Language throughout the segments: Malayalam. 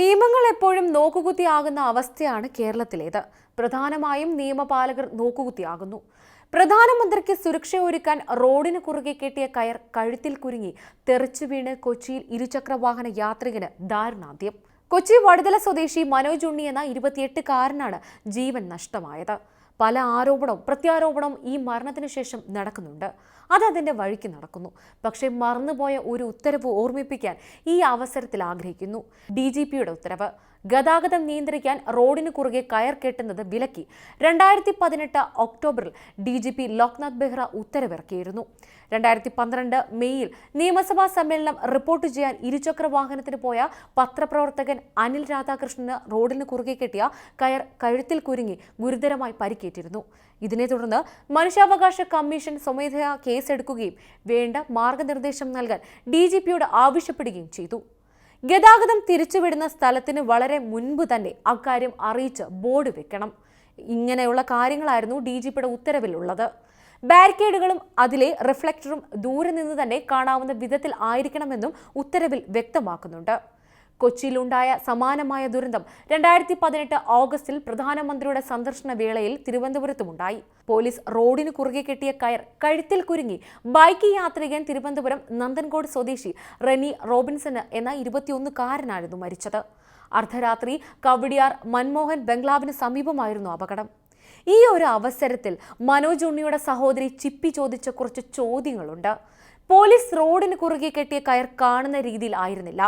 നിയമങ്ങൾ എപ്പോഴും നോക്കുകുത്തിയാകുന്ന അവസ്ഥയാണ് കേരളത്തിലേത്. പ്രധാനമായും നിയമപാലകർ നോക്കുകുത്തിയാകുന്നു. പ്രധാനമന്ത്രിക്ക് സുരക്ഷ ഒരുക്കാൻ റോഡിന് കുറുകെ കെട്ടിയ കയർ കഴുത്തിൽ കുരുങ്ങി തെറിച്ചു വീണ് കൊച്ചിയിൽ ഇരുചക്രവാഹന യാത്രികന് ദാരുണാന്ത്യം. കൊച്ചി വടുതല സ്വദേശി മനോജ് ഉണ്ണി എന്ന ഇരുപത്തിയെട്ടുകാരനാണ് ജീവൻ നഷ്ടമായത്. പല ആരോപണവും പ്രത്യാരോപണവും ഈ മരണത്തിന് ശേഷം നടക്കുന്നുണ്ട്. അത് അതിന്റെ വഴിക്ക് നടക്കുന്നു. പക്ഷേ മറന്നുപോയ ഒരു ഉത്തരവ് ഓർമ്മിപ്പിക്കാൻ ഈ അവസരത്തിൽ ആഗ്രഹിക്കുന്നു. ഡി ജി പിയുടെ ഉത്തരവ് ഗതാഗതം നിയന്ത്രിക്കാൻ റോഡിന് കുറുകെ കയർ കെട്ടുന്നത് വിലക്കി. രണ്ടായിരത്തി പതിനെട്ട് ഒക്ടോബറിൽ D G P Loknath Behera ഉത്തരവിറക്കിയിരുന്നു. രണ്ടായിരത്തി പന്ത്രണ്ട് മെയ്യിൽ നിയമസഭാ സമ്മേളനം റിപ്പോർട്ട് ചെയ്യാൻ ഇരുചക്ര വാഹനത്തിന് പോയ പത്രപ്രവർത്തകൻ അനിൽ രാധാകൃഷ്ണന് റോഡിന് കുറുകെ കെട്ടിയ കയർ കഴുത്തിൽ കുരുങ്ങി ഗുരുതരമായി പരിക്കേറ്റിരുന്നു ഇതിനെ തുടർന്ന് മനുഷ്യാവകാശ കമ്മീഷൻ സ്വമേധയാ കേസെടുക്കുകയും വേണ്ട മാർഗനിർദ്ദേശം നൽകാൻ ഡി ജി പിയോട് ആവശ്യപ്പെടുകയും ചെയ്തു. ഗതാഗതം തിരിച്ചുവിടുന്ന സ്ഥലത്തിന് വളരെ മുൻപ് തന്നെ അക്കാര്യം അറിയിച്ച് ബോർഡ് വെക്കണം. ഇങ്ങനെയുള്ള കാര്യങ്ങളായിരുന്നു ഡി ജി പിയുടെ ഉത്തരവിലുള്ളത്. ബാരിക്കേഡുകളും അതിലെ റിഫ്ലക്ടറും ദൂരെ നിന്ന് തന്നെ കാണാവുന്ന വിധത്തിൽ ആയിരിക്കണമെന്നും ഉത്തരവിൽ വ്യക്തമാക്കുന്നുണ്ട്. കൊച്ചിയിലുണ്ടായ സമാനമായ ദുരന്തം രണ്ടായിരത്തി പതിനെട്ട് ഓഗസ്റ്റിൽ പ്രധാനമന്ത്രിയുടെ സന്ദർശന വേളയിൽ തിരുവനന്തപുരത്തുമുണ്ടായി. പോലീസ് റോഡിന് കുറുകെ കെട്ടിയ കയർ കഴുത്തിൽ കുരുങ്ങി. ബൈക്ക് യാത്രികൻ തിരുവനന്തപുരം നന്ദൻകോട് സ്വദേശി റെനി റോബിൻസൺ എന്ന ഇരുപത്തിയൊന്നുകാരനായിരുന്നു മരിച്ചത്. അർദ്ധരാത്രി കവടിയാർ മൻമോഹൻ ബംഗ്ലാവിന് സമീപമായിരുന്നു അപകടം. ഈ ഒരു അവസരത്തിൽ മനോജ് ഉണ്ണിയുടെ സഹോദരി ചിപ്പി ചോദിച്ച കുറച്ച് ചോദ്യങ്ങളുണ്ട്. പോലീസ് റോഡിന് കുറുകെ കെട്ടിയ കയർ കാണുന്ന രീതിയിൽ ആയിരുന്നില്ല.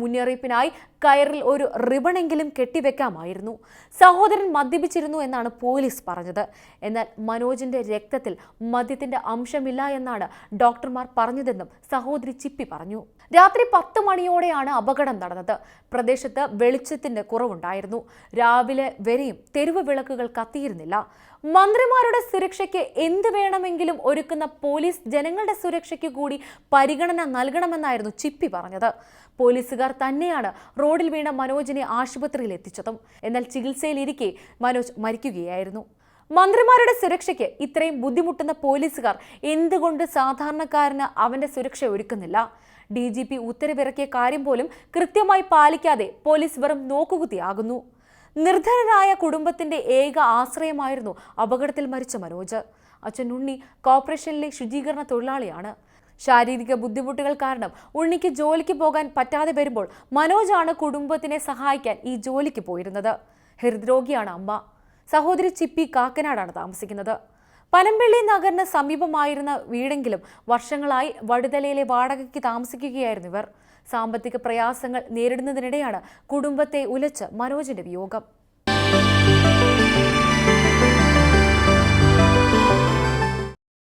മുന്നറിയിപ്പിനായി കയറിൽ ഒരു റിബണെങ്കിലും കെട്ടിവെക്കാമായിരുന്നു. സഹോദരൻ മദ്യപിച്ചിരുന്നു എന്നാണ് പോലീസ് പറഞ്ഞത്. എന്നാൽ മനോജിന്റെ രക്തത്തിൽ മദ്യത്തിന്റെ അംശമില്ല എന്നാണ് ഡോക്ടർമാർ പറഞ്ഞതെന്നും സഹോദരി ചിപ്പി പറഞ്ഞു. രാത്രി പത്ത് മണിയോടെയാണ് അപകടം നടന്നത്. പ്രദേശത്ത് വെളിച്ചത്തിന്റെ കുറവുണ്ടായിരുന്നു. രാവിലെ വരെയും തെരുവ് വിളക്കുകൾ കത്തിയിരുന്നില്ല. മന്ത്രിമാരുടെ സുരക്ഷയ്ക്ക് എന്ത് വേണമെങ്കിലും ഒരുക്കുന്ന പോലീസ് ജനങ്ങളുടെ സുരക്ഷയ്ക്ക് കൂടി പരിഗണന നൽകണമെന്നായിരുന്നു ചിപ്പി പറഞ്ഞത്. പോലീസുകാർ തന്നെയാണ് റോഡിൽ വീണ മനോജിനെ ആശുപത്രിയിൽ എത്തിച്ചതും. എന്നാൽ ചികിത്സയിലിരിക്കെ മനോജ് മരിക്കുകയായിരുന്നു. മന്ത്രിമാരുടെ സുരക്ഷയ്ക്ക് ഇത്രയും ബുദ്ധിമുട്ടുന്ന പോലീസുകാർ എന്തുകൊണ്ട് സാധാരണക്കാരന് അവന്റെ സുരക്ഷ ഒരുക്കുന്നില്ല? ഡി ജി പി ഉത്തരവിറക്കിയ കാര്യം പോലും കൃത്യമായി പാലിക്കാതെ പോലീസ് വെറും നോക്കുകുത്തിയാകുന്നു. നിർധനരായ കുടുംബത്തിന്റെ ഏക ആശ്രയമായിരുന്നു അപകടത്തിൽ മരിച്ച മനോജ്. അച്ഛൻ ഉണ്ണി കോർപ്പറേഷനിലെ ശുചീകരണ തൊഴിലാളിയാണ്. ശാരീരിക ബുദ്ധിമുട്ടുകൾ കാരണം ഉണ്ണിക്ക് ജോലിക്ക് പോകാൻ പറ്റാതെ വരുമ്പോൾ മനോജാണ് കുടുംബത്തിനെ സഹായിക്കാൻ ഈ ജോലിക്ക് പോയിരുന്നത്. ഹൃദ്രോഗിയാണ് അമ്മ. സഹോദരി ചിപ്പി കാക്കനാടാണ് താമസിക്കുന്നത്. പനമ്പള്ളി നഗറിന് സമീപമായിരുന്ന വീടെങ്കിലും വർഷങ്ങളായി വടുതലയിലെ വാടകയ്ക്ക് താമസിക്കുകയായിരുന്നു ഇവർ. സാമ്പത്തിക പ്രയാസങ്ങൾ നേരിടുന്നതിനിടെയാണ് കുടുംബത്തെ ഉലച്ച് മനോജിന്റെ വിയോഗം.